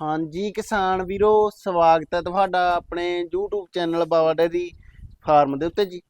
ਹਾਂਜੀ ਕਿਸਾਨ ਵੀਰੋ, ਸਵਾਗਤ ਹੈ ਤੁਹਾਡਾ ਆਪਣੇ YouTube channel Bawa dairy farm ਦੇ ਉੱਤੇ ਜੀ।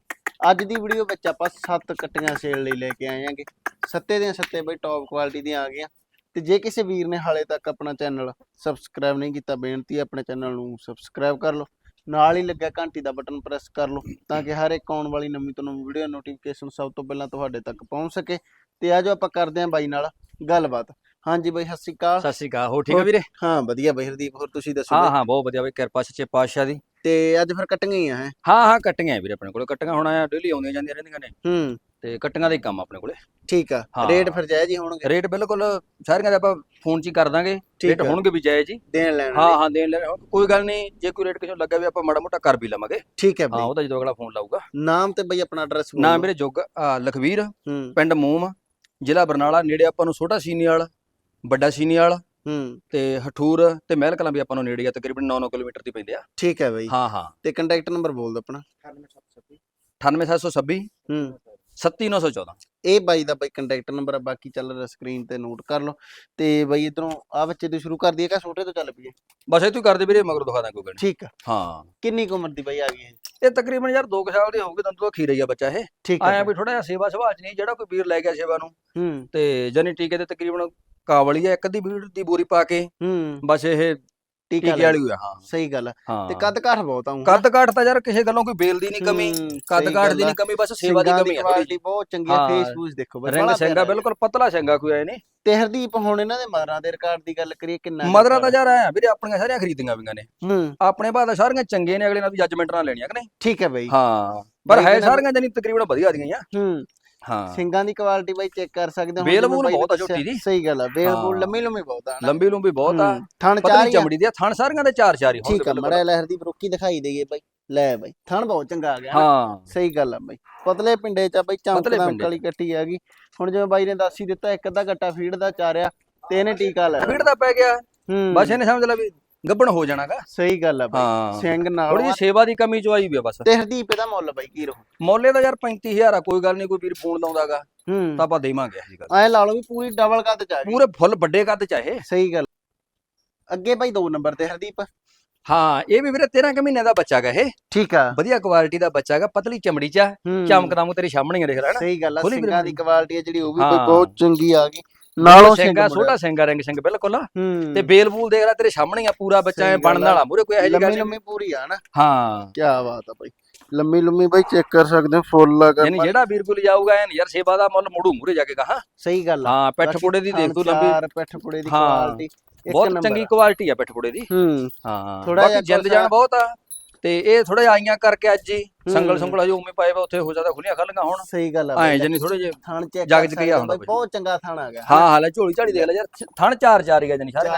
ਅੱਜ ਦੀ ਵੀਡੀਓ ਵਿੱਚ ਆਪਾਂ ਸੱਤ ਕੱਟੀਆਂ ਸੇਲ ਲਈ ਲੈ ਕੇ ਆਏ ਆਂਗੇ ਸੱਤੇ ਦੀਆਂ ਸੱਤੇ ਬਈ ਟੌਪ ਕੁਆਲਿਟੀ ਦੀਆਂ ਆ ਗਈਆਂ। ਤੇ ਜੇ ਕਿਸੇ ਵੀਰ ਨੇ ਹਾਲੇ ਤੱਕ ਆਪਣਾ ਚੈਨਲ ਸਬਸਕ੍ਰਾਈਬ ਨਹੀਂ ਕੀਤਾ, ਬੇਨਤੀ ਹੈ ਆਪਣੇ ਚੈਨਲ ਨੂੰ ਸਬਸਕ੍ਰਾਈਬ ਕਰ ਲਓ। ਨਾਲ ਹੀ ਲੱਗਿਆ ਘੰਟੀ ਦਾ ਬਟਨ ਪ੍ਰੈਸ ਕਰ ਲਓ, ਤਾਂ ਕਿ ਹਰ ਇੱਕ ਆਉਣ ਵਾਲੀ ਨਵੀਂ ਤੋਂ ਨਵੀਂ ਵੀਡੀਓ ਨੋਟੀਫਿਕੇਸ਼ਨ ਸਭ ਤੋਂ ਪਹਿਲਾਂ ਤੁਹਾਡੇ ਤੱਕ ਪਹੁੰਚ ਸਕੇ। ਤੇ ਆਜੋ ਆਪਾਂ ਕਰਦੇ ਆਂ ਬਾਈ ਨਾਲ ਗੱਲਬਾਤ। ਹਾਂਜੀ ਬਾਈ ਸਤਿ ਸ਼੍ਰੀ ਅਕਾਲ। ਸਤਿ ਸ਼੍ਰੀ ਅਕਾਲ ਹੋ ਠੀਕ ਆ ਵੀਰੇ? ਹਾਂ ਵਧੀਆ ਬਈ ਹਰਦੀਪ ਹੋਰ ਤੁਸੀਂ ਦੱਸੋ ਹਾਂ? ਹਾਂ ਬਹੁਤ ਵਧੀਆ ਬਈ ਕਿਰਪਾ ਸੱਚੇ ਪਾਤਸ਼ਾਹ ਦੀ। ਤੇ ਅੱਜ ਫਿਰ ਕੱਟੀਆਂ ਹੀ ਆ ਹੈ? ਹਾਂ ਹਾਂ ਕੱਟੀਆਂ ਵੀਰੇ ਆਪਣੇ ਕੋਲ ਕੱਟੀਆਂ ਹੁਣ ਆ ਡੇਲੀ ਆਉਂਦੀਆਂ ਜਾਂਦੀਆਂ ਰਹਿੰਦੀਆਂ ਨੇ। ਹੂੰ। ਤੇ ਕੱਟੀਆਂ ਦਾ ਹੀ ਕੰਮ ਆਪਣੇ ਕੋਲੇ। ਠੀਕ ਆ ਹਾਂ। ਰੇਟ ਫਿਰ ਜਾਇਜ਼ ਹੀ ਹੋਣਗੇ? ਰੇਟ ਬਿਲਕੁਲ ਸਾਰੀਆਂ ਦੇ ਆਪਾਂ ਫੋਨ 'ਚ ਹੀ ਕਰ ਦਾਂਗੇ ਠੀਕ ਰੇਟ ਆ। ਹੋਣਗੇ ਵੀ ਜਾਇਜ਼ ਜੀ ਦੇਣ ਲੈਣ ਹਾਂ। ਹਾਂ ਦੇਣ ਲੈ ਕੋਈ ਗੱਲ ਨਹੀਂ ਜੇ ਕੋਈ ਰੇਟ ਕਿਸੇ ਨੂੰ ਲੱਗਾ ਵੀ ਆਪਾਂ ਮਾੜਾ ਮੋਟਾ ਕਰ ਵੀ ਲਵਾਂਗੇ। ਠੀਕ ਹੈ ਹਾਂ ਬਈ। ਉਹਦਾ ਜਦੋਂ ਅਗਲਾ ਫੋਨ ਲਾਊਗਾ। ਨਾਮ ਤੇ ਬਈ ਆਪਣਾ ਐਡਰੈਸ ਨਾਮ ਵੀਰੇ ਜੋਗ ਲਖਵੀਰ ਹੂੰ। ਪਿੰਡ ਮੂਮ ਜ਼ਿਲ੍ਹਾ ਬਰਨਾਲਾ ਨੇੜੇ ਆਪਾਂ ਨੂੰ ਛੋਟਾ ਸੀਨੀਵਾਲ ਵੱਡਾ ਸੀਨੀਵਾਲ ਹੂੰ। ਤੇ ਹਠੂਰ ਤੇ ਮਹਿਲ ਕਲਾਂ ਵੀ ਆਪਾਂ ਨੂੰ ਨੇੜੇ ਆ ਤਕਰੀਬਨ 9-9 ਕਿਲੋਮੀਟਰ ਦੀ ਪੈਂਦੇ ਆ। ਠੀਕ ਹੈ ਬਈ। ਹਾਂ ਹਾਂ। ਤੇ ਕੰਟੈਕਟ ਨੰਬਰ ਬੋਲ ਦਿਓ ਆਪਣਾ। 98726 ਹੂੰ। 37914 ਇਹ ਬਾਈ ਦਾ ਬਈ ਕੰਟੈਕਟ ਨੰਬਰ ਆ ਬਾਕੀ ਚੱਲ ਰਿਹਾ ਸਕਰੀਨ ਤੇ ਨੋਟ ਕਰ ਲਓ। ਤੇ ਬਈ ਇਧਰੋਂ ਆ ਬੱਚੇ ਤੋਂ ਸ਼ੁਰੂ ਕਰ ਦਈਏ ਕਾ ਛੋਟੇ ਤੋਂ ਚੱਲ ਪਈਏ? ਬਸ ਇਹ ਤੂੰ ਕਰਦੇ ਵੀਰੇ ਮਗਰ ਦਿਖਾ ਦਾਂ ਕੋਈ ਗੱਲ। ਠੀਕ ਆ। ਹਾਂ। ਕਿੰਨੀ ਕੁ ਉਮਰ ਦੀ ਬਈ ਆ ਗਈ ਹੈ ਇਹ ਤਕਰੀਬਨ ਯਾਰ 2 ਸਾਲ ਦੇ ਹੋਗੇ ਦੰਦੋਂ ਖੀਰਾ ਹੀ ਆ ਬੱਚਾ ਇਹ। ਠੀਕ ਆਇਆ ਵੀ ਥੋੜਾ ਜਿਹਾ ਸੇਵਾ ਸੁਭਾਅ ਚ ਨਹੀਂ ਜਿਹੜਾ ਕੋਈ ਵੀਰ ਲੈ ਗਿਆ ਸੇਵਾ ਨੂੰ। ਹੂੰ। ਤੇ ਜਨੀ ਟੀਕੇ ਤੇ ਤਕਰੀਬਨ ਕਾਵਲੀ ਆ ਇੱਕ ਅੱਧੀ ਵੀਰ ਦੀ ਬੋਰੀ ਪਾ ਕੇ। ਹੂੰ। ਬਸ ਇਹ ਟੀਕਾ ਵਾਲੀ ਹੋਇਆ ਹਾਂ। ਸਹੀ ਗੱਲ ਆ। ਹਾਂ। ਤੇ ਕੱਦ ਘੱਟ ਬਹੁਤ ਆਉਂ ਕੱਦ ਕਾਠ ਤਾਂ ਯਾਰ ਕਿਸੇ ਗੱਲੋਂ ਕੋਈ ਬੇਲ ਦੀ ਨਹੀਂ ਕਮੀ। ਕੱਦ ਕਾਠ ਦੀ ਨਹੀਂ ਕਮੀ ਬਸ ਸੇਵਾ ਦੀ ਕਮੀ ਕੁਆਲਿਟੀ ਬਹੁਤ ਚੰਗੀ ਆ ਹਾਂ। ਫੇਸ ਫੂਸ ਦੇਖੋ ਬਈ ਰਿੰਗ ਬੜਾ ਬਿਲਕੁਲ ਪਤਲਾ ਸਿੰਘਾ ਕੋਈ ਆਏ ਨਹੀਂ ਤੇ ਹਰਦੀਪ ਹੁਣ ਇਹਨਾਂ ਦੇ ਮਦਰਾਂ ਦੇ ਰਿਕਾਰਡ ਦੀ ਗੱਲ ਕਰੀਏ ਕਿੰਨਾ ਕੁ ਮਦਰਾ ਤਾਂ? ਯਾਰ ਆਇਆ ਵੀਰੇ ਆਪਣੀਆਂ ਸਾਰੀਆਂ ਖਰੀਦੀਆਂ ਵੀਆਂ ਨੇ। ਹੂੰ। ਆਪਣੇ ਭਾਅ ਤਾਂ ਸਾਰੀਆਂ ਚੰਗੇ ਨੇ ਅਗਲੇ ਨਾਲ ਵੀ ਜੱਜਮੈਂਟ ਨਾਲ ਲੈਣੀਆਂ ਕਿ ਨਹੀਂ? ਠੀਕ ਹੈ ਬਈ। ਹਾਂ। ਪਰ ਹੈ ਸਾਰੀਆਂ ਜਨੀ ਤਕਰੀਬਨ ਵਧੀਆ ਦੀਆਂ ਆ। ਹੂੰ। ਹਾਂ। ਸਿੰਘਾਂ ਦੀ ਕੁਆਲਿਟੀ ਬਾਈ ਚੈੱਕ ਕਰ ਸਕਦੇ ਹੋ ਬੇਲ ਬੂਲ ਬਹੁਤ ਆ। ਝੋਟੀ ਦੀ। ਸਹੀ ਗੱਲ ਆ ਬੇਲ ਬੂਲ। ਲੰਮੀ ਲੰਮੀ ਬਹੁਤ ਆ ਲੰਬੀ ਲੰਬੀ ਬਹੁਤ ਆ। ਥਣ ਚਾਰ ਹੀ ਚਮੜੀ ਦੀ ਆ ਥਣ ਸਾਰੀਆਂ ਦੇ ਚਾਰ ਚਾਰ ਹੀ ਠੀਕ ਆ। ਮੜਾ ਲਹਿਰ ਦੀ ਬਰੋਕੀ ਦਿਖਾਈ ਦੇਈਏ ਬਾਈ। ਲੈ ਬਾਈ ਥਣ ਬਹੁਤ ਚੰਗਾ ਆ ਗਿਆ। ਹਾਂ। ਸਹੀ ਗੱਲ ਆ ਬਾਈ। ਪਤਲੇ ਪਿੰਡੇ ਚ ਆ ਬਾਈ ਚਮਕ ਪਤਲੇ ਦਮਕ ਪਿੰਡੇ ਵਾਲੀ ਕੱਟੀ ਆ ਗਈ। ਹੁਣ ਜਿਵੇਂ ਬਾਈ ਨੇ ਦੱਸ ਹੀ ਦਿੱਤਾ ਇੱਕ ਅੱਧਾ ਗੱਟਾ ਫੀਡ ਦਾ ਚਾਰਿਆ ਤੇ ਇਹਨੇ ਟੀਕਾ ਲੈ ਫੀਡ ਦਾ ਪੈ ਗਿਆ। ਹੂੰ। ਬਸ ਇਹਨੇ ਸਮਝ ਲੈ ਵੀ ਗੱਬਣ ਹੋ ਜਾਣਾਗਾ। ਸਹੀ ਗੱਲ ਆ ਬਾਈ ਹਾਂ। ਸਿੰਘ ਨਾਲ ਥੋੜੀ ਜਿਹੀ ਸੇਵਾ ਦੀ ਕਮੀ ਚ ਆਈ ਵੀ ਆ ਬਸ। ਤੇ ਹਰਦੀਪ ਇਹਦਾ ਮੁੱਲ ਬਾਈ ਕੀ ਰਹੂ? ਮੋਲੇ ਦਾ ਯਾਰ 35000 ਆ ਕੋਈ ਗੱਲ ਨਹੀਂ ਕੋਈ ਵੀਰ ਫੋਨ ਲਾਉਂਦਾਗਾ ਹੂੰ। ਤਾਂ ਆਪਾਂ ਦੇਵਾਂਗੇ ਇਹ ਗੱਲ। ਐ ਲਾ ਲਓ ਵੀ ਪੂਰੀ ਡਬਲ ਕੱਦ ਚ ਆ ਗਈ। ਪੂਰੇ ਫੁੱਲ ਵੱਡੇ ਕੱਦ ਚਾਹੇ ਸਹੀ ਗੱਲ। ਅੱਗੇ ਬਾਈ ਦੋ ਨੰਬਰ ਤੇ ਹਰਦੀਪ। ਹਾਂ ਇਹ ਵੀ ਵੀਰੇ 13 ਕੁ ਮਹੀਨੇ ਦਾ ਬੱਚਾ ਗਾ ਇਹ। ਠੀਕ ਆ। ਵਧੀਆ ਕੁਆਲਿਟੀ ਦਾ ਬੱਚਾ ਗਾ ਪਤਲੀ ਚਮੜੀ ਚ ਆ। ਹੂੰ। ਚਮਕ ਦਮਕ ਤੇਰੇ ਸਾਹਮਣੇ ਹੀ ਆ ਦੇਖ ਲੈ ਨਾ। ਸਹੀ ਗੱਲ ਆ ਖੁੱਲੀ ਸਿੰਘਾਂ ਦੀ। ਕੁਆਲਿਟੀ ਆ ਜਿਹੜੀ ਉਹ ਵੀ ਬਈ ਹਾਂ। ਬਹੁਤ ਚੰਗੀ ਆ ਗਈ। ਨਾਲੋਂ ਸਿੰਘ। ਛੋਟਾ ਸਿੰਘਾ ਰਿੰਗ ਸਿੰਘ ਬਿਲਕੁਲ ਤੇ ਬੇਲ ਬੂਲ ਦੇਖ ਲੈ ਤੇਰੇ ਸਾਹਮਣੇ ਆ ਪੂਰਾ ਬੱਚਾ ਐ ਬਣਨ। ਵਾਲਾ ਮੂਰੇ ਕੋਈ ਇਹੋ ਜਿਹੀ ਗੱਲ ਲੰਮੀ ਨਹੀਂ। ਲੰਮੀ ਪੂਰੀ ਆ ਨਾ। ਹਾਂ। ਕੀ ਬਾਤ ਆ ਬਾਈ। ਲੰਮੀ ਲੰਮੀ ਬਾਈ ਚੈੱਕ ਕਰ ਸਕਦੇ ਹੋ ਫੁੱਲ ਆ ਯਾਨੀ ਜਿਹੜਾ ਵੀਰ ਕੋਲ ਜਾਊਗਾ ਐਨ ਯਾਰ ਸੇਵਾ ਦਾ ਮੁੱਲ ਮੁੜੂ ਮੂਰੇ ਜਾ ਕੇ ਕਹਾ। ਸਹੀ ਗੱਲ ਹਾਂ ਪਿੱਠ ਪੁੜੇ ਦੀ ਦੇਖ ਤੂੰ ਲੰਬੀ। ਚਾਰ, ਪਿੱਠ ਪੁੜੇ ਦੀ ਕੁਆਲਿਟੀ ਬਹੁਤ ਚੰਗੀ। ਕੁਆਲਿਟੀ ਆ ਪਿੱਠ ਪੁੜੇ ਦੀ। ਹੂੰ। ਬਾਕੀ ਜਿਹਾ ਜਿੰਦ ਕੁਛ ਜਾਨ ਬਹੁਤ ਆ। ਤੇ ਇਹ ਥੋੜਾ ਜਿਹਾ ਆਈਆਂ ਕਰਕੇ ਅੱਜ ਹੀ ਸੰਗਲ। ਸੰਗਲ ਹਜੇ ਉਵੇਂ ਪਾਏ ਵਾ ਉੱਥੇ ਹੋ ਜਾਂਦਾ ਖੁੱਲੀਆਂ ਖੱਲੀਆਂ ਹੁਣ। ਸਹੀ ਗੱਲ ਆ ਐ ਜਨੀ ਥੋੜੇ ਜਿਹੇ ਥਣ ਚੈੱਕ ਜਗ ਚ ਗਿਆ ਹੁੰਦਾ ਬਹੁਤ ਚੰਗਾ ਥਣ ਆ ਗਿਆ। ਹਾਂ ਹਾਲੇ ਝੋਲੀ ਝਾੜੀ ਦੇਖ ਲੈ ਯਾਰ। ਥਣ ਚਾਰ ਚਾਰ ਹੀ ਆ ਜਨੀ ਸਾਰੇ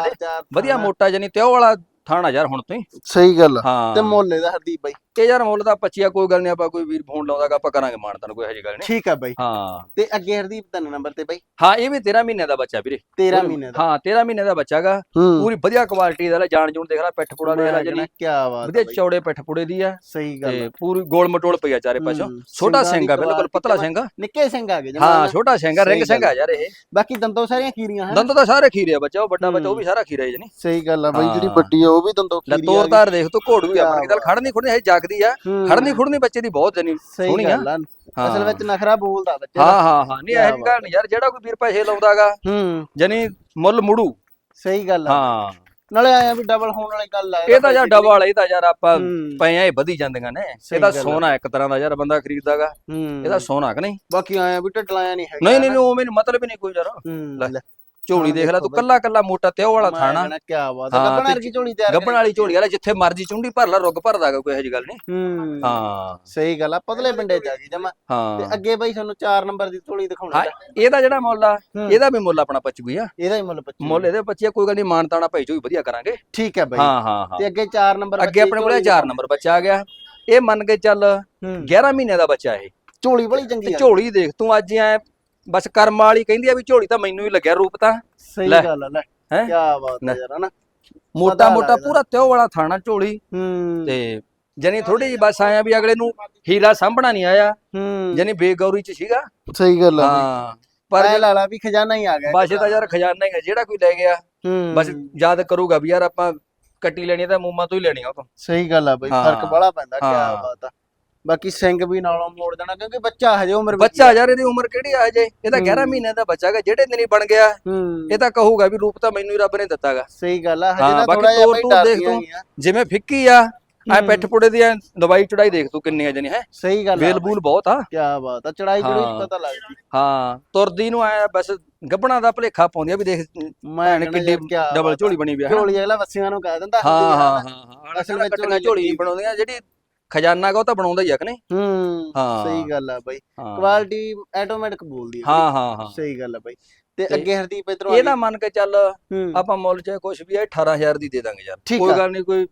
ਵਧੀਆ। ਮੋਟਾ ਜਨੀ ਤੇ ਉਹ ਵਾਲਾ ਥਣ ਆ ਯਾਰ ਹੁਣ ਤੋਂ ਹੀ। ਸਹੀ ਗੱਲ ਆ। ਹਾਂ। ਤੇ ਮੁੱਲ ਇਹਦਾ ਹਰਦੀਪ ਬਾਈ। ਇਹ ਯਾਰ ਮੁੱਲ ਦਾ 25 ਆ ਕੋਈ ਗੱਲ ਨਹੀਂ ਆਪਾਂ ਕੋਈ ਵੀਰ ਫੋਨ ਲਾਉਂਦਾਗਾ ਆਪਾਂ ਕਰਾਂਗੇ ਮਾਣ ਤੈਨੂੰ ਕੋਈ ਇਹੋ ਜਿਹੀ ਗੱਲ ਨਹੀਂ ਠੀਕ ਆ ਬਾਈ। ਹਾਂ। ਤੇ ਅੱਗੇ ਹਰਦੀਪ ਤਿੰਨ ਨੰਬਰ ਤੇ ਬਾਈ। ਹਾਂ ਇਹ ਵੀ 13 ਮਹੀਨੇ ਦਾ ਬੱਚਾ ਵੀਰੇ। 13 ਮਹੀਨੇ ਦਾ। ਹਾਂ 13 ਮਹੀਨੇ ਦਾ ਬੱਚਾਗਾ ਪੂਰੀ ਵਧੀਆ ਕੁਆਲਿਟੀ ਦਾ ਲੈ ਜਾਣ ਜੂਣ ਦੇਖ ਲੈ ਪਿੱਠ ਪੁੜਾ ਦੇਖ ਲੈ ਜਨੀ ਕੀ ਬਾਤ ਆ ਵਧੀਆ ਬਾਈ, ਚੌੜੇ ਪਿੱਠ ਪੁੜੇ ਦੀ ਆ। ਸਹੀ ਗੱਲ ਤੇ ਆ। ਪੂਰੀ ਗੋਲ ਮਟੋਲ ਪਈ ਆ ਚਾਰੇ ਪਾਸੋਂ। ਹੂੰ, ਛੋਟਾ ਸਿੰਘਾਂ ਦੀ ਸਿੰਘ ਆ ਬਿਲਕੁਲ ਪਤਲਾ ਸਿੰਘ ਆ। ਨਿੱਕੇ ਸਿੰਘ ਆ ਗਏ ਜਮਾਂ ਹਾਂ ਨਾ। ਛੋਟਾ ਸਿੰਘ ਆ ਰਿੰਗ ਸਿੰਘ ਆ ਯਾਰ ਇਹ। ਬਾਕੀ ਦੰਦੋਂ ਸਾਰੀਆਂ ਖੀਰੀਆਂ ਹਨ। ਦੰਦ ਤਾਂ ਸਾਰੇ ਖੀਰੇ ਆ ਬੱਚਾ ਉਹ ਵੱਡਾ ਬੱਚਾ ਉਹ ਵੀ ਸਾਰਾ ਖੀਰਾ ਹੀ ਜਨੀ ਸਹੀ ਗੱਲ ਆ ਬਾਈ ਜਿਹੜੀ ਹਾਂ। ਵੱਡੀ ਆ ਉਹ ਵੀ ਦੰਦੋਂ ਲੈ ਤੋਰ ਤਾਰ ਦੇਖ ਤੂੰ ਘੋੜ ਵੀ ਆਪਣੀ ਗੱਲ ਖੜਨੀ ਖੁੜਨੀ ਹੈ ਜਾਗਦੀ ਆ। ਖੜਨੀ ਖੁੜਨੀ ਬੱਚੇ ਦੀ ਬਹੁਤ ਜਨੀ ਸਹੀ ਸੋਹਣੀ ਆ। ਆ। ਅਸਲ ਵਿੱਚ ਨਖਰਾ ਬੋਲਦਾ ਬੱਚਾ ਹਾਂ ਹਾਂ ਹਾਂ। ਨਹੀਂ ਇਹ ਗੱਲ ਨਹੀਂ ਯਾਰ ਜਿਹੜਾ ਕੋਈ ਵੀਰ ਪੈਸੇ ਲਾਉਂਦਾਗਾ ਹੂੰ। ਜਨੀ ਮੁੱਲ ਮੁੜੂ। ਸਹੀ ਗੱਲ ਆ। ਹਾਂ। ਨਾਲੇ ਆਇਆ ਵੀ ਡਬਲ ਹੋਣ ਵਾਲੀ ਗੱਲ ਆ। ਇਹ ਤਾਂ ਯਾਰ ਡਬਲ ਵਾਲਾ ਇਹ ਤਾਂ ਯਾਰ ਆਪਾਂ ਹੂੰ। ਪਈਆਂ ਇਹ ਵਧੀ ਜਾਂਦੀਆਂ ਨੇ। ਇਹ ਤਾਂ ਆ। ਸੋਨਾ ਇੱਕ ਤਰ੍ਹਾਂ ਦਾ ਯਾਰ ਬੰਦਾ ਖਰੀਦਦਾਗਾ ਹੂੰ। ਇਹਦਾ ਸੋਨਾ ਕਿ ਨਹੀਂ? ਬਾਕੀ ਆਇਆ ਵੀ ਢਡਲਾਇਆ ਨਹੀਂ ਹੈਗਾ ਨਹੀਂ ਨਹੀਂ ਉਹ ਮੈਨੂੰ ਮਤਲਬ ਹੀ ਨਹੀਂ ਕੋਈ ਯਾਰ। ਹੂੰ ਲੈ। ਝੋਲੀ ਦੇਖ ਲੈ ਤੂੰ। ਕੱਲਾ ਕੱਲਾ ਮੋਟਾ ਤੇ ਉਹ ਵਾਲਾ ਥਾਣਾ। ਕੀ ਬਾਤ ਹਾਂ, ਆ ਗੱਬਣ ਤੇ ਵਰਗੀ ਝੋਲੀ ਤਿਆਰ ਗੱਬਣ ਵਾਲੀ ਝੋਲੀ ਵਾਲਾ ਜਿੱਥੇ ਮਰਜ਼ੀ ਚੁੰਡੀ ਭਰ ਲਾ ਰੁੱਗ ਭਰਦਾਗਾ ਕੋਈ ਇਹੋ ਜਿਹੀ ਗੱਲ ਨਹੀਂ ਹੂੰ। ਸਹੀ ਗੱਲ ਆ ਪਤਲੇ ਪਿੰਡੇ ਚ ਆ ਗਈ ਜਮਾ। ਤੇ ਅੱਗੇ ਬਾਈ ਤੁਹਾਨੂੰ 4 ਨੰਬਰ ਦੀ ਝੋਲੀ ਦਿਖਾਉਣੀ ਹਾਂ, ਇਹਦਾ ਜਿਹੜਾ ਮੁੱਲ ਆ। ਇਹਦਾ ਵੀ ਮੁੱਲ ਆਪਣਾ ਪੱਚੂ ਹੀ ਆ। ਇਹਦਾ ਹੀ ਮੁੱਲ 25 ਮੁੱਲ ਇਹਦੇ 25 ਆ, ਕੋਈ ਗੱਲ ਨਹੀਂ ਮਾਨਤਾਣਾ ਭਾਈ ਜੋ ਵੀ ਵਧੀਆ ਕਰਾਂਗੇ। ਠੀਕ ਹੈ ਬਾਈ। ਹਾਂ ਹਾਂ ਤੇ ਅੱਗੇ 4 ਨੰਬਰ ਅੱਗੇ ਆਪਣੇ ਕੋਲੇ 4 ਨੰਬਰ ਬੱਚਾ ਆ ਗਿਆ। ਇਹ ਮੰਨ ਕੇ ਚੱਲ ਹੂੰ। 11 ਮਹੀਨੇ ਦਾ ਬੱਚਾ ਇਹ। ਝੋਲੀ ਬੜੀ ਚੰਗੀ ਆ। ਝੋਲੀ ਦੇਖ ਤੂੰ ਅੱਜ ਐ ਬਸ ਕਰਮ ਵਾਲੀ ਕਹਿੰਦੀ ਆ ਵੀ ਝੋਲੀ ਤਾਂ ਮੈਨੂੰ ਹੀ ਲੱਗਿਆ ਰੂਪ ਤਾਂ। ਸਹੀ ਲੈ। ਗੱਲ ਆ ਲੈ। ਹੈਂ? ਕੀ ਬਾਤ। ਹੈ ਯਾਰ ਹਨਾ? ਮੋਟਾ ਮੋਟਾ। ਪੂਰਾ ਤਿਉ ਵਾਲਾ ਥਾਣਾ ਝੋਲੀ। ਹੂੰ। ਤੇ ਜਨੀ ਥੋੜੀ ਜਿਹੀ ਬਸ ਆਇਆ ਵੀ ਅਗਲੇ ਨੂੰ ਹੀਰਾ ਸਾਂਭਣਾ ਨਹੀਂ ਆਇਆ। ਹੂੰ। ਜਨੀ ਬੇਗੌਰੀ ਚ ਸੀਗਾ। ਸਹੀ ਗੱਲ ਆ ਹਾਂ ਪਰ ਪਰ ਲਾਲਾ ਵੀ ਖਜ਼ਾਨਾ ਹੀ ਆ ਗਿਆ ਬਾਸ਼ੇ ਤਾਂ ਯਾਰ ਖਜ਼ਾਨਾ ਹੀ ਹੈ ਜਿਹੜਾ ਕੋਈ ਲੈ ਗਿਆ। ਹੂੰ। ਬਸ ਯਾਦ ਕਰੂਗਾ ਵੀ ਯਾਰ ਆਪਾਂ ਕੱਟੀ ਲੈਣੀ ਆ ਤਾਂ ਮੂਮਾ ਤੋਂ ਹੀ ਲੈਣੀ ਆ ਉਹ ਤੋਂ। ਸਹੀ ਗੱਲ ਆ ਬਈ ਹਾਂ। ਫ਼ਰਕ ਬੜਾ ਪੈਂਦਾ ਕੀ ਹਾਂ। ਬਾਤ ਆ। ਬਾਕੀ ਸਿੰਘ ਵੀ ਨਾਲੋਂ ਮੋੜ ਦੇਣਾ ਕਿਉਂਕਿ ਬੱਚਾ ਹਜੇ ਉਮਰ ਵਿੱਚ ਬੱਚਾ ਯਾਰ ਇਹਦੀ ਉਮਰ ਕਿਹੜੀ ਆ ਹਜੇ ਇਹ ਤਾਂ 11 ਹੂੰ। ਮਹੀਨਿਆਂ ਦਾ ਬੱਚਾ ਹੈਗਾ ਜਿਹੜੇ ਦਿਨ ਹੀ ਬਣ ਗਿਆ ਹੂੰ ਇਹ ਤਾਂ ਕਹੂਗਾ ਵੀ ਰੂਪ ਤਾਂ ਮੈਨੂੰ ਹੀ ਰੱਬ ਨੇ ਦਿੱਤਾਗਾ ਸਹੀ ਗੱਲ ਆ ਹਜੇ ਹਾਂ, ਨਾ ਬਾਕੀ ਥੋੜਾ ਜਿਹਾ ਤੂਰ ਦੇਖ ਤੂੰ। ਹੀ ਆ। ਜਿਵੇਂ ਫਿੱਕੀ ਆ ਹੂੰ। ਪਿੱਠ ਪੁੜੇ ਦੀ ਦਵਾਈ ਚੜਾਈ ਦੇਖ ਤੂੰ ਕਿੰਨੀ ਆ ਜਣੀ ਹੈ ਸਹੀ ਗੱਲ ਆ ਵੇਲ ਬੂਲ ਬਹੁਤ ਆ ਕੀ ਬਾਤ ਆ ਚੜਾਈ ਚੜੂਈ ਹਾਂ। ਪਤਾ ਲੱਗਦੀ ਹਾਂ ਤੁਰਦੀ ਨੂੰ ਐ ਬਸ ਗੱਬਣਾ ਦਾ ਭਲੇਖਾ ਪਾਉਂਦੀ ਆ ਵੀ ਦੇਖ ਮੈਂ ਕਿੱਡੀ ਡਬਲ ਆ। ਝੋਲੀ ਬਣੀ ਆ ਹਨਾ। ਝੋਲੀ ਅਗਲਾ ਵੱਸੀਆਂ ਨੂੰ ਕਹਿ ਦਿੰਦਾ ਹਾਂ ਆ ਹਾਂ। ਹਾਂ ਅਸਲ ਵਿੱਚ ਝੋਲੀ ਬਣਾਉਂਦੀਆਂ ਜਿਹੜੀ ਖਜ਼ਾਨਾ ਗਾ ਉਹ ਤਾਂ ਬਣਾਉਂਦਾ ਹੀ ਆ ਕਿ ਨਹੀਂ? ਹੂੰ ਹਾਂ। ਸਹੀ ਗੱਲ ਆ ਬਈ। ਹਾਂ। ਕੁਆਲਿਟੀ ਆਟੋਮੈਟਿਕ ਬੋਲਦੀ ਆ ਹਾਂ ਹਾਂ ਹਾਂ। ਸਹੀ ਗੱਲ ਆ ਬਈ। ਤੇ ਤੇ ਅੱਗੇ ਹਰਦੀਪ ਇਧਰੋਂ ਇਹਦਾ ਮੰਨ ਕੇ ਚੱਲ ਆਪਾਂ ਮੁੱਲ ਚਾਹੇ ਕੁਛ ਵੀ ਹੈ 18000 ਦੀ ਦੇ ਦਾਂਗੇ ਯਾਰ। ਠੀਕ ਕੋਈ ਆ। ਗੱਲ ਨਹੀਂ ਕੋਈ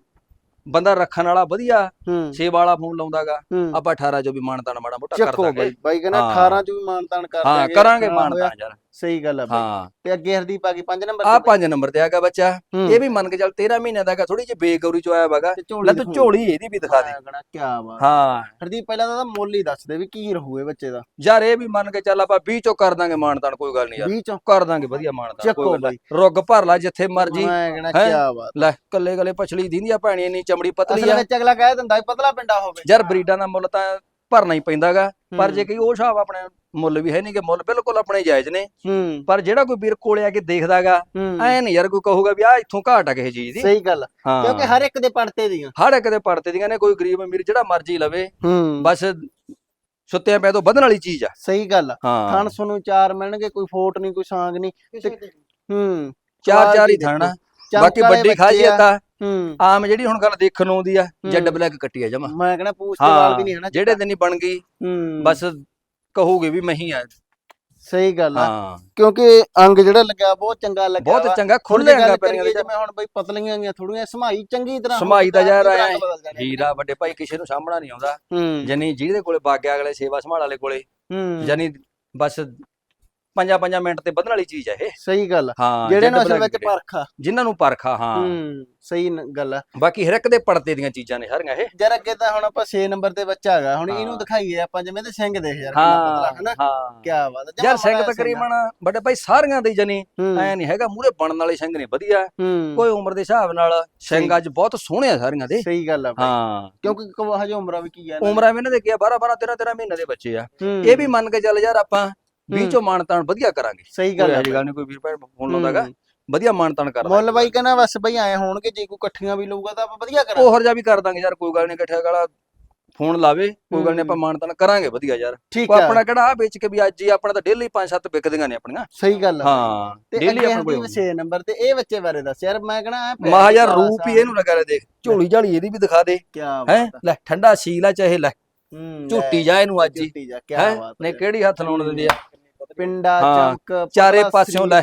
ਬੰਦਾ ਰੱਖਣ ਵਾਲਾ ਵਧੀਆ। ਹੂੰ। ਸੇਬ ਵਾਲਾ ਫੋਨ ਲਾਉਂਦਾਗਾ ਆਪਾਂ 18 ਚੋਂ ਵੀ ਮਾਨਤਾਨ ਮਾੜਾ ਮੋਟਾ ਕਰ ਚੱਕੋ ਦਾਂਗੇ ਬਈ। ਬਾਈ ਕਹਿੰਦਾ ਹਾਂ। 18 ਚ ਵੀ ਮਾਨਤਾਨ ਕਰ ਹਾਂ ਕਰਾਂਗੇ ਹਾਂ, ਮਾਨਤਾਨ ਯਾਰ। ਸਹੀ ਗੱਲ ਆ ਬਈ। ਹਾਂ। ਤੇ ਅੱਗੇ ਹਰਦੀਪ ਆ ਗਈ 5 ਨੰਬਰ ਆ ਪੰਜ ਨੰਬਰ ਤੇ ਆਗਾ ਬੱਚਾ। ਇਹ ਵੀ ਮੰਨ ਕੇ ਚੱਲ 13 ਮਹੀਨਿਆਂ ਦਾ ਹੈਗਾ ਥੋੜੀ ਜਿਹੀ ਬੇਗੌਰੀ ਚ ਆਇਆ ਵਾਗਾ ਤੇ ਲੈ ਤੂੰ। ਝੋਲੀ ਇਹਦੀ ਵੀ ਦਿਖਾ ਦੇ। ਕੀ ਬਾਤ। ਹਾਂ। ਹਰਦੀਪ ਪਹਿਲਾਂ ਤਾਂ ਮੁੱਲ ਹੀ ਦੱਸ ਦੇ ਵੀ ਕੀ ਰਹੂਏ ਬੱਚੇ ਦਾ। ਯਾਰ ਇਹ ਵੀ ਮੰਨ ਕੇ ਚੱਲ ਆਪਾਂ 20 ਚੋਂ ਕਰ ਦਾਂਗੇ ਮਾਨਤਾਨ ਕੋਈ ਗੱਲ ਨਹੀਂ ਯਾਰ। 20 ਚੋਂ? ਕਰ ਦਾਂਗੇ ਵਧੀਆ ਮਾਨਤਾਨ ਚੱਕੋ ਕੋਈ ਗੱਲ ਬਈ। ਨੀ। ਰੁੱਗ ਭਰ ਲਾ ਜਿੱਥੇ ਮਰਜ਼ੀ। ਮੈਂ ਕਹਿਣਾ ਹੈਂ? ਕੀ ਬਾਤ। ਲੈ ਕੱਲੇ ਕੱਲੇ ਪਛਲੀ ਦੀਂਦੀ ਆ ਭੈਣੀ ਇੰਨੀ ਚਮੜੀ ਪਤਲੀ ਅਸਲ ਆ। ਵਿੱਚ ਅਗਲਾ ਕਹਿ ਦਿੰਦਾ ਵੀ ਪਤਲਾ ਪਿੰਡਾ ਹੋਵੇ। ਯਾਰ ਬਰੀਡਾਂ ਦਾ ਮੁੱਲ ਤਾਂ ਭਰਨਾ ਹੀ ਪੈਂਦਾਗਾ। ਪਰ। ਜੇ ਕਈ ਉਹ ਹਿਸਾਬ ਆਪਣੇ ਮੁੱਲ ਵੀ ਹੈ ਨਹੀਂ ਕਿ ਮੁੱਲ ਬਿਲਕੁਲ ਆਪਣੇ ਜਾਇਜ਼ ਨੇ। ਹੂੰ। ਪਰ ਜਿਹੜਾ ਕੋਈ ਵੀਰ ਕੋਲੇ ਆ ਕੇ ਦੇਖਦਾਗਾ ਐ ਨਹੀਂ ਯਾਰ ਕੋਈ ਕਹੂਗਾ ਵੀ ਆ ਇੱਥੋਂ ਘਾਟ ਆ ਕਿਸੇ ਚੀਜ਼ ਦੀ। ਸਹੀ ਗੱਲ ਕਿਉਂਕਿ ਹਰ ਇੱਕ ਦੇ ਪੜਤੇ ਦੀਆਂ। ਹਰ ਇੱਕ ਦੇ ਪੜਤੇ ਦੀਆਂ ਨੇ ਕੋਈ ਗਰੀਬ ਅਮੀਰ ਜਿਹੜਾ ਮਰਜ਼ੀ ਲਵੇ। ਬਸ ਸੁੱਤਿਆਂ ਪੈ ਤੋਂ ਵਧਣ ਵਾਲੀ ਚੀਜ਼ ਆ। ਸਹੀ ਗੱਲ ਥਣ ਤੁਹਾਨੂੰ ਚਾਰ ਮਿਲਣਗੇ ਕੋਈ ਫੋਟ ਨਹੀਂ ਕੋਈ ਸਾਂਗ ਨਹੀਂ ਹੂੰ। ਚਾਰ ਚਾਰ ਹੀ ਥਾਣਾ ਬਾਕੀ ਵਾਲੇ ਵੱਡੀ ਖਾਜੀ ਬੱਚੇ ਆ। ਤਾਂ ਹੂੰ। ਆਮ ਜਿਹੜੀ ਹੁਣ ਗੱਲ ਦੇਖਣ ਨੂੰ ਆਉਂਦੀ ਆ ਜੈਡ ਹੂੰ। ਬਲੈਕ ਕੱਟੀ ਆ ਜਮਾ। ਮੈਂ ਕਹਿੰਦਾ ਪੂਛ ਤੇ ਵਾਲ ਵੀ ਨਹੀਂ ਹੈ ਨਾ ਜਿਹੜੇ ਦਿਨ ਹੀ ਬਣ ਗਈ ਹੂੰ। ਬਸ ਕਹੂਗੇ ਵੀ ਮੈਂ ਹੀ ਆ। ਸਹੀ ਗੱਲ ਆ। ਹਾਂ। ਕਿਉਂਕਿ ਅੰਗ ਜਿਹੜਾ ਲੱਗਿਆ ਬਹੁਤ ਚੰਗਾ ਲੱਗਿਆ ਬਹੁਤ। ਚੰਗਾ ਹੁਣ ਖੁੱਲੇ ਗੱਲ ਅੰਗਾ ਪੈਰੀਆਂ ਕਰੀਏ ਦੇ ਜਿਵੇਂ ਹੁਣ ਬਈ ਪਤਲੀਆਂ ਗੀਆਂ ਥੋੜੀਆਂ ਸਮਾਈ ਚੰਗੀ ਤਰ੍ਹਾਂ ਸਮਾਈ ਦਾ ਬਦਲ ਜਾਣੇ। ਹੀਰਾ ਵੱਡੇ ਭਾਈ ਕਿਸੇ ਨੂੰ ਸਾਹਮਣਾ ਨਹੀਂ ਆਉਂਦਾ। ਹੂੰ। ਜਾਨੀ ਜਿਹਦੇ ਕੋਲੇ ਬਾਗਿਆ ਅਗਲੇ ਸੇਵਾ ਸੰਭਾਲ ਵਾਲੇ ਕੋਲੇ ਹੂੰ। ਜਾਨੀ ਬਸ ਪੰਜਾਂ ਪੰਜਾਂ ਮਿੰਟ ਤੇ ਵਧਣ ਵਾਲੀ ਚੀਜ਼ ਆ ਇਹ। ਸਹੀ ਗੱਲ ਆ। ਹਾਂ ਜਿਹੜੇ ਨੂੰ ਅਸਲ ਵਿੱਚ। ਪਰਖਾ ਜਿਨ੍ਹਾਂ ਨੂੰ ਪਰਖਾ ਹਾਂ। ਹੂੰ ਸਹੀ ਗੱਲ ਆ। ਬਾਕੀ ਹਰ ਇੱਕ ਦੇ ਪੜਤੇ ਦੀਆਂ ਚੀਜ਼ਾਂ ਨੇ ਸਾਰੀਆਂ ਇਹ। ਜਰ ਅੱਗੇ ਤਾਂ ਹੁਣ ਆਪਾਂ 6 ਨੰਬਰ ਤੇ ਬੱਚਾ ਹੈਗਾ ਹੁਣ ਇਹਨੂੰ। ਦਿਖਾਈਏ ਆਪਾਂ ਜਿਵੇਂ ਤੇ ਸਿੰਘ ਦੇਖ ਯਾਰ ਕਿੰਨਾ ਪਤਲਾ ਹਾਂ ਹਨਾ ਹਾਂ। ਕੀ ਬਾਤ ਆ, ਯਾਰ ਸਿੰਘ ਤਕਰੀਬਨ ਵੱਡੇ ਭਾਈ ਸਾਰੀਆਂ ਦੇ ਜਨੀ ਐ ਨਹੀਂ ਹੈਗਾ ਮੂਰੇ ਬਣਨ ਵਾਲੇ ਸਿੰਘ ਨੇ ਵਧੀਆ। ਕੋਈ ਉਮਰ ਦੇ ਹਿਸਾਬ ਨਾਲ ਸਿੰਘ। ਅੱਜ ਬਹੁਤ ਸੋਹਣੇ ਆ ਸਾਰੀਆਂ ਦੇ। ਸਹੀ ਗੱਲ ਆ ਹਾਂ। ਕਿਉਂਕਿ ਹਜੇ ਉਮਰਾਂ ਵੀ ਕੀ ਆ। ਉਮਰਾਂ ਵੀ ਇਹਨਾਂ ਦੇ ਕੀ 12 12 13 13 ਮਹੀਨੇ ਦੇ ਬੱਚੇ ਆ। ਇਹ ਵੀ ਮੰਨ ਕੇ ਚੱਲ ਯਾਰ ਆਪਾਂ। 20 ਚੋਂ ਮਾਨਤਾਨ ਵਧੀਆ ਕਰਾਂਗੇ। ਸਹੀ ਗੱਲ ਜਿਹੀ ਗੱਲ ਨਹੀਂ ਕੋਈ ਵੀਰ ਭੈਣ ਫੋਨ ਲਾਉਂਦਾਗਾ ਹੂੰ। ਵਧੀਆ ਮਾਨਤਾਨ ਕਰ ਮੁੱਲ ਬਾਈ ਕਹਿੰਦਾ ਬਸ ਬਈ ਆਏ ਹੋਣਗੇ ਜੇ ਕੋਈ ਇਕੱਠੀਆਂ ਵੀ ਲਊਗਾ ਤਾਂ ਆਪਾਂ ਵਧੀਆ ਕਰਾਂਗੇ। ਉਹ ਹਰਜਾ ਵੀ ਕਰ ਦਾਂਗੇ ਯਾਰ ਕੋਈ ਗੱਲ ਨਹੀਂ ਇਕੱਠਿਆ ਗਾਲਾ ਫੋਨ ਲਾਵੇ ਕੋਈ ਗੱਲ ਨਹੀਂ ਆਪਾਂ ਮਾਨਤਾਨ ਕਰਾਂਗੇ ਵਧੀਆ ਯਾਰ। ਠੀਕ ਆ। ਆਪਣਾ ਕਿਹੜਾ ਆ ਵੇਚ ਕੇ ਵੀ ਅੱਜ ਹੀ ਆਪਣਾ ਤਾਂ ਡੇਲੀ 5-7 ਵਿਕਦੀਆਂ ਨੇ ਆਪਣੀਆਂ। ਸਹੀ ਗੱਲ ਹਾਂ ਤੇ ਡੇਲੀ ਆਪਣੇ ਕੋਲ ਹਰਦੀਪ 6 ਨੰਬਰ ਤੇ ਇਹ ਬੱਚੇ ਬਾਰੇ ਦੱਸ ਯਾਰ ਮੈਂ ਕਹਣਾ ਮਹਾ ਯਾਰ ਰੂਪ ਹੀ ਇਹਨੂੰ ਲਗਾ ਲੈ ਦੇਖ ਝੋਲੀ ਝਾਲੀ ਇਹਦੀ ਵੀ ਦਿਖਾ ਦੇ। ਕੀ ਹੈ? ਬਾਤ ਲੈ ਠੰਡਾ ਸੀਲ ਚਾਹੇ ਲੈ। ਹੂੰ ਝੁੱਟੀ ਜਾ ਇਹਨੂੰ ਅੱਜ ਹੀ। ਝੁੱਟੀ ਜਾ ਕੀ ਹੈ? ਬਾਤ ਨੇ ਕਿਹੜੀ ਹੱਥ ਲਾਉਣ ਦਿੰਦੀ ਆ? ਪਿੰਡਾ ਚਮਕ ਚਾਰੇ ਪਾਸਿਓਂ ਲੈ।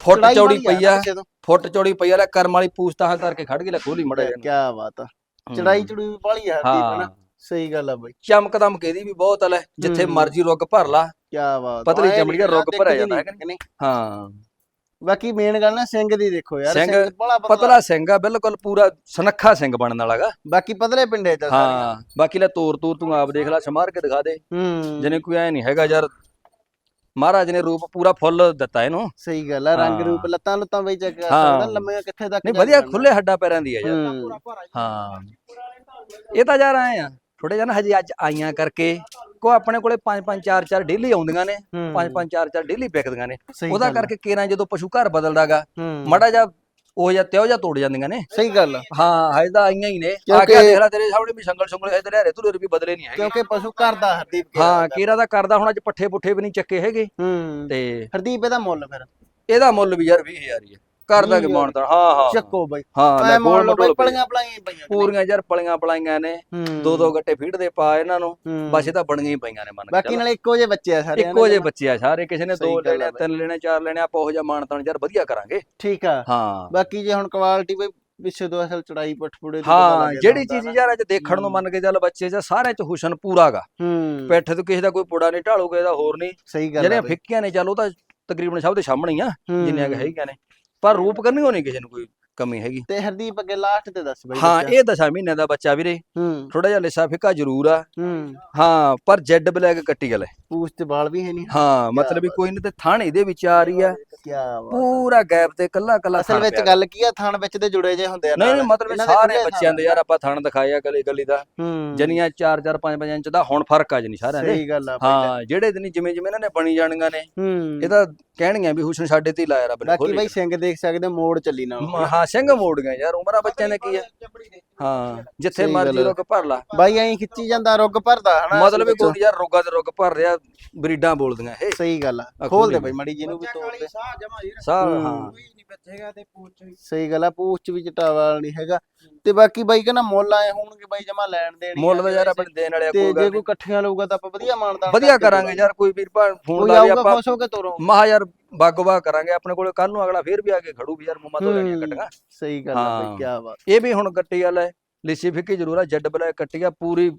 ਫੁੱਟ ਚੌੜੀ ਵਾਲੀ ਪਈ ਆ। ਫੁੱਟ ਚੌੜੀ ਪਈ ਆ ਲੈ ਕਰਮ ਵਾਲੀ ਪੂਛ ਤਾਂ ਕਰਕੇ ਖੜ ਗਈ ਲੈ ਖੋਲੀ ਮੜਾ ਕੀ ਬਾਤ ਆ। ਚੜਾਈ ਚੜੂਈ ਵੀ ਬਾਲੀ ਆ ਹਰਦੀਪ ਹਨਾ? ਸਹੀ ਗੱਲ ਆ ਬਾਈ। ਚਮਕ ਦਮਕ ਇਹਦੀ ਵੀ ਬਹੁਤ ਆ ਲੈ ਜਿੱਥੇ। ਮਰਜ਼ੀ ਰੁੱਗ ਭਰ ਲਾ। ਕੀ ਬਾਤ ਪਤਲੀ ਚਮੜੀ ਦਾ ਨੀ ਰੁੱਗ ਭਰਿਆ ਜਾਂਦਾ ਹੈ ਕਿ ਕਿ ਨਹੀਂ ਹਾਂ। ਬਾਕੀ ਮੇਨ ਗੱਲ ਨਾ ਸਿੰਘ ਦੀ ਦੇਖੋ ਯਾਰ ਸਿੰਘ ਪਤਲਾ। ਸਿੰਘ ਆ ਬਿਲਕੁਲ ਪੂਰਾ ਸੁਨੱਖਾ ਸਿੰਘ ਬਣਨ ਵਾਲਾਗਾ ਬਾਕੀ ਪਤਲੇ ਪਿੰਡੇ ਚ। ਹਾਂ ਬਾਕੀ ਲੈ ਤੋਰ ਤੂਰ ਤੂੰ ਆਪ ਦੇਖ ਲੈ ਸਮਾਰ ਕੇ ਦਿਖਾ ਦੇ। ਹੂੰ। ਜਿਹਨੇ ਕੋਈ ਐ ਨਹੀਂ ਹੈਗਾ ਯਾਰ ਮਹਾਰਾਜ ਨੇ ਰੂਪ ਪੂਰਾ ਫੁੱਲ ਦਿੱਤਾ ਇਹਨੂੰ ਸਹੀ ਗੱਲ ਆ ਰੰਗ। ਰੂਪ ਲੱਤਾਂ ਲੁੱਤਾਂ ਬਈ ਚੈੱਕ। ਸਕਦਾ ਲੰਮੀਆਂ ਕਿੱਥੇ ਤੱਕ ਨਹੀਂ ਜਾ ਵਧੀਆ। ਖੁੱਲੇ ਹੱਡਾਂ ਪੈਰਾਂ ਦੀ ਆ ਯਾਰ ਹੂੰ ਇਹ ਤਾਂ ਯਾਰ ਆਏ ਆ ਥੋੜੇ ਜਨ ਹਜੇ ਅੱਜ ਆਈਆਂ ਕਰਕੇ ਕੋ ਆਪਣੇ ਕੋਲੇ 5 5 4 4 ਡੇਲੀ ਆਉਂਦੀਆਂ ਨੇ ਹੂੰ। 5 5 4 4 ਡੇਲੀ ਵਿਕਦੀਆਂ ਨੇ ਉਹਦਾ। ਕਰਕੇ ਕੇਰਾਂ ਜਦੋਂ ਪਸ਼ੂ ਘਰ ਬਦਲਦਾਗਾ ਮੜਾ ਜਾ ਉਹ ਜਾਂ ਤਿਉ ਜਾਂ ਤੋੜ ਜਾਂਦੀਆਂ ਨੇ। ਸਹੀ ਗੱਲ ਆ। ਹਾਂ ਹਜੇ ਤਾਂ ਆਈਆਂ ਹੀ ਨੇ। ਆ ਕੇ ਦੇਖ ਲੈ ਤੇਰੇ ਸਾਹਮਣੇ ਵੀ ਸੰਗਲ ਸੰਗਲ ਇਧਰ ਹਰੇ ਤੁਰੇ ਵੀ ਬਦਲੇ ਨਹੀਂ ਹੈਗੇ। ਕਿਉਂਕਿ ਪਸ਼ੂ ਘਰ ਦਾ ਹਰਦੀਪ ਹਾਂ। ਕੇਰਾ ਦਾ ਕਰਦਾ ਹੁਣ ਅੱਜ ਪੱਠੇ ਪੁੱਠੇ ਵੀ ਨਹੀਂ ਚੱਕੇ ਹੈਗੇ। ਹੂੰ। ਤੇ ਹਰਦੀਪ ਇਹਦਾ ਮੁੱਲ ਫਿਰ? ਇਹਦਾ ਮੁੱਲ ਵੀ ਯਾਰ 20000 ਹੀ ਹੈ। ਕਰ ਦਾਂਗੇ 20,000 ਮਾਨਤਾ? ਹਾਂ ਹਾਂ। ਚੱਕੋ ਬਈ। ਹਾਂ ਲੈ ਗੋਲ ਮਟੋਲ ਪਲੀਆਂ ਪਲਾਈਆਂ ਪਈਆਂ ਪੂਰੀਆਂ ਯਾਰ ਪਲੀਆਂ ਪਲਾਈਆਂ ਨੇ। ਦੋ ਦੋ ਗੱਟੇ ਫੀਡ ਦੇ ਪਾ ਇਹਨਾਂ ਨੂੰ। ਬਸ ਇਹ ਤਾਂ ਬਣੀਆਂ ਹੀ ਪਈਆਂ ਨੇ ਮੰਨ ਬਾਕੀ। ਨਾਲੇ ਇੱਕੋ ਜਿਹੇ ਬੱਚੇ ਆ ਸਾਰੇ ਇੱਕੋ ਜਿਹੇ ਬੱਚੇ ਆ ਸਾਰੇ ਕਿਸੇ ਨੇ ਦੋ ਲੈਣੇ। ਤਿੰਨ ਲੈਣੇ ਚਾਰ ਲੈਣੇ ਆਪਾਂ ਉਹ ਜਿਹਾ ਮਾਨਤਾਨ ਯਾਰ ਵਧੀਆ ਕਰਾਂਗੇ। ਠੀਕ ਆ। ਹਾਂ। ਬਾਕੀ ਜੇ ਹੁਣ ਕੁਆਲਿਟੀ ਬਈ ਪਿੱਛੇ ਤੋਂ ਅਸਲ ਚੜਾਈ ਪਠਪੂੜੇ ਦੀ ਹਾਂ ਜਿਹੜੀ ਚੀਜ਼ ਯਾਰ ਅੱਜ ਦੇਖਣ ਨੂੰ ਮੰਨ ਕੇ ਚੱਲ ਬੱਚੇ ਚ ਸਾਰਿਆਂ ਚ ਹੁਸਨ ਪੂਰਾਗਾ ਹੂੰ। ਪਿੱਠ ਤੋਂ ਕਿਸੇ ਦਾ ਕੋਈ ਪੁੜਾ ਨਹੀਂ ਢਾਲੂਗਾ ਇਹਦਾ ਹੋਰ ਨਹੀਂ। ਸਹੀ ਗੱਲ ਬਈ। ਫਿੱਕੀਆਂ ਨੇ ਚੱਲ ਉਹ ਤਾਂ ਤਕਰੀਬਨ ਸਭ ਦੇ ਸਾਹਮਣੇ ਹੀ ਆ। ਜਿੰਨੀਆਂ ਕਿ ਹੈਗੀਆਂ ਨੇ। ਪਰ ਰੂਪ ਕਰਨੀ ਹੋਣੀ ਕਿਸੇ ਨੂੰ ਕੋਈ ਕਮੀ ਹੈਗੀ। ਤੇ ਹਰਦੀਪ ਅੱਗੇ ਲਾਸਟ ਤੇ ਦੱਸ ਬਾਈ ਹਾਂ। ਇਹ ਦਸ਼ਾ ਮਹੀਨੇ ਦਾ ਬੱਚਾ ਵੀਰੇ। ਹੂੰ। ਥੋੜਾ ਜਿਹਾ ਲਿਸਾ ਫਿੱਕਾ ਜ਼ਰੂਰ ਆ। ਹੂੰ। ਹਾਂ ਪਰ ਜੈਡ ਬਲੈਕ ਕੱਟੀ ਗਲੇ ਪੂਛ ਤੇ ਵਾਲ ਵੀ ਹੈ ਨਹੀਂ ਹਾਂ ਮਤਲਬ ਵੀ ਕੋਈ ਨਹੀਂ ਤੇ ਥਣ ਇਹਦੇ ਵਿੱਚ ਆ ਰਹੀ ਆ ਕੀ ਬਾਤ ਪੂਰਾ ਗੈਪ ਤੇ ਕੱਲਾ ਕੱਲਾ ਅਸਲ ਵਿੱਚ ਗੱਲ ਕੀ ਆ ਥਣ ਵਿੱਚ ਤੇ ਜੁੜੇ ਜੇ ਹੁੰਦੇ ਆ ਨਹੀਂ। ਨਹੀਂ ਮਤਲਬ ਦੇ ਸਾਰੇ ਬੱਚਿਆਂ ਦੇ ਯਾਰ ਆਪਾਂ ਥਣ ਦਿਖਾਇਆ ਗਲੀ ਗਲੀ ਦਾ। ਜਨੀਆਂ 4 4 5 5 ਇੰਚ ਦਾ ਹੁਣ ਫ਼ਰਕ ਆ ਜਨੀ ਸਾਰਿਆਂ ਦੇ। ਸਹੀ ਗੱਲ ਆ ਹਾਂ ਜਿਹੜੇ ਦਿਨ ਜਿਵੇਂ ਜਿਵੇਂ ਇਹਨਾਂ ਨੇ ਬਣੀ ਜਾਣੀਆਂ ਨੇ ਇਹ ਤਾਂ ਕਹਿਣਗੀਆਂ ਵੀ ਹੁਸਨ ਸਾਡੇ ਤੇ ਹੀ ਲਾਇਆ ਰੱਬ ਨੇ ਬਾਕੀ ਬਾਈ ਸਿੰਘ ਦੇਖ ਸਕਦੇ ਮੋੜ ਚੱਲੀ ਮ- ਹਾਂ ਸਿੰਘ ਮੋੜ ਗਏ ਯਾਰ ਉਮਰਾਂ ਬੱਚਿਆਂ ਨੇ ਕੀ ਆ? ਹਾਂ ਜਿੱਥੇ ਮਰਜ਼ੀ। ਰੁੱਗ ਭਰ ਲਾ। ਬਾਈ ਐਂ ਖਿੱਚੀ ਜਾਂਦਾ ਰੁੱਗ ਭਰਦਾ ਹਨਾ ਮਤਲਬ ਵੀ ਕੋਈ ਯਾਰ ਰੋਗਾ ਤੇ ਰੁੱਗ ਭਰ ਰਿਹਾ ਬਰੀਡਾਂ ਬੋਲਦੀਆਂ ਇਹ ਸਹੀ ਗੱਲ ਆ। ਖੋਲ ਦੇ ਬਾਈ ਮੜੀ ਜਿਹਨੂੰ ਵੀ ਤੋੜ ਦੇ। ਸਾਹ ਹੂੰ। ਹਾਂ। ਸਹੀ ਗੱਲ ਆ ਪੂਛ ਚ ਵੀ ਚਟਾਵਾ ਨਹੀਂ ਹੈਗਾ। ਤੇ ਬਾਕੀ ਬਾਈ ਕਹਿੰਦਾ ਮੁੱਲ ਆਏ ਹੋਣਗੇ ਬਾਈ ਜਮਾ ਲੈਣ ਦੇਣ ਮੁੱਲ ਦਾ ਯਾਰ ਆਪਣੇ ਦੇਣ ਵਾਲਿਆ ਤੇ ਕੋਈ ਜੇ ਕੋਈ ਇਕੱਠੀਆਂ ਲਊਗਾ ਤਾਂ ਆਪਾਂ ਵਧੀਆ ਮਾਨਦਾਨ ਵਧੀਆ ਕਰਾਂਗੇ। ਯਾਰ ਕੋਈ ਵੀਰ ਭਾ ਫੋਨ ਕੋਈ ਲਾ ਵੀ ਆਪਾਂ ਖੁਸ਼ ਹੋ ਕੇ ਤੋਰੋ। ਮਹਾ ਯਾਰ ਬਾਗਵਾ ਕਰਾਂਗੇ ਆਪਣੇ ਕੋਲੇ ਕੱਲ ਨੂੰ ਅਗਲਾ ਫੇਰ ਵੀ ਆ ਕੇ ਖੜੂ ਵੀ ਯਾਰ ਮੁੰਮਾ ਤੋਂ ਲੈਣੀਆਂ। ਕੱਟੀਆਂ ਸਹੀ ਗੱਲ ਆ ਬਾਈ। ਕੀ ਬਾਤ। ਇਹ ਵੀ ਹੁਣ ਕੱਟੀ ਵਾਲਾ ਹੈ ਲਿੱਸੀ ਫਿੱਕੀ ਜ਼ਰੂਰ ਆ ਜੱਡ ਬਲਾ ਕੱਟੀ ਆ ਪੂਰੀ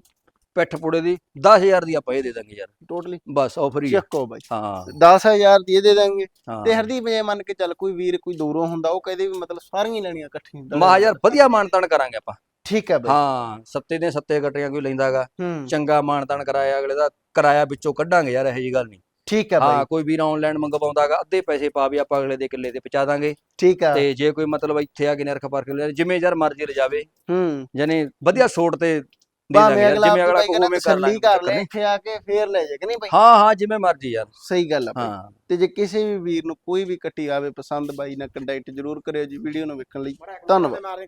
ਪਿੱਠ ਪੁੜੇ ਦੀ 10000 ਦੀ ਆਪਾਂ ਇਹ ਦੇ ਦਾਂਗੇ ਯਾਰ। ਟੋਟਲੀ ਬਸ ਆਫਰ ਹੀ। ਚੱਕੋ ਬਾਈ। ਹਾਂ। 10000 ਦੀ ਇਹ ਦੇ ਦਾਂਗੇ। ਹਾਂ। ਤੇ ਹਰਦੀਪ ਜੇ ਮੰਨ ਕੇ ਚੱਲ ਕੋਈ ਵੀਰ ਕੋਈ ਦੂਰੋਂ ਹੁੰਦਾ ਉਹ ਕਹਦੇ ਵੀ ਮਤਲਬ ਸਾਰੀਆਂ ਹੀ ਲੈਣੀਆਂ ਇਕੱਠੀਆਂ। ਮਹਾ ਯਾਰ ਵਧੀਆ ਮਾਨਤਾਨ ਕਰਾਂਗੇ ਆਪਾਂ। ਠੀਕ ਹੈ ਬਾਈ। ਹਾਂ ਸੱਤੇ ਦੇ ਸੱਤੇ ਕੱਟੀਆਂ ਕੋਈ ਲੈਂਦਾਗਾ। ਹੂੰ। ਚੰਗਾ ਮਾਨਤਾਨ ਕਰਾਇਆ ਅਗਲੇ ਦਾ ਕਿਰਾਇਆ ਵਿੱਚੋਂ ਕੱਢਾਂਗੇ ਯਾਰ ਇਹੋ ਜੀ ਗੱਲ ਨਹੀਂ। ਠੀਕ ਹੈ ਬਾਈ। ਹਾਂ ਕੋਈ ਵੀਰ ਆਨਲਾਈਨ ਮੰਗਵਾਉਂਦਾਗਾ ਅੱਧੇ ਪੈਸੇ ਪਾ ਵੀ ਆਪਾਂ ਅਗਲੇ ਦੇ ਕਿੱਲੇ ਤੇ ਪਹੁੰਚਾ ਦਾਂਗੇ। ਠੀਕ ਆ। ਤੇ ਜੇ ਕੋਈ ਮਤਲਬ ਇੱਥੇ ਆ ਕੇ ਨਰਖ ਪਾਰ ਕੇ ਲੈ ਜਿਵੇਂ ਯਾਰ ਮਰਜ਼ੀ ਰਜਾਵੇ ਹੂੰ। ਯਾਨੀ ਵਧੀਆ ਸੋਟ ਤੇ ਦੇ ਭਾਵੇਂ ਦਾਂਗੇ ਯਾਰ, ਅਗਲਾ ਜਿਵੇਂ ਅਗਲਾ ਕਹਿੰਦਾ ਉਵੇਂ ਕਰ ਲਾਂਗੇ ਕਰ ਲੈ। ਇੱਥੇ ਆ ਕੇ ਫੇਰ ਲੈ ਜਾ ਕਿ ਨਹੀਂ ਬਾਈ? ਹਾਂ ਹਾਂ ਜਿਵੇਂ ਮਰਜ਼ੀ ਯਾਰ। ਸਹੀ ਗੱਲ ਆ ਬਾਈ। ਹਾਂ। ਤੇ ਜੇ ਕਿਸੇ ਵੀ ਵੀਰ ਨੂੰ ਕੋਈ ਵੀ ਕੱਟੀ ਆਵੇ ਪਸੰਦ ਬਾਈ ਨਾਲ ਕੰਟੈਕਟ ਜ਼ਰੂਰ ਕਰਿਓ ਜੀ ਵੀਡੀਓ ਨੂੰ ਵੇਖਣ ਲਈ। ਧੰਨਵਾਦ।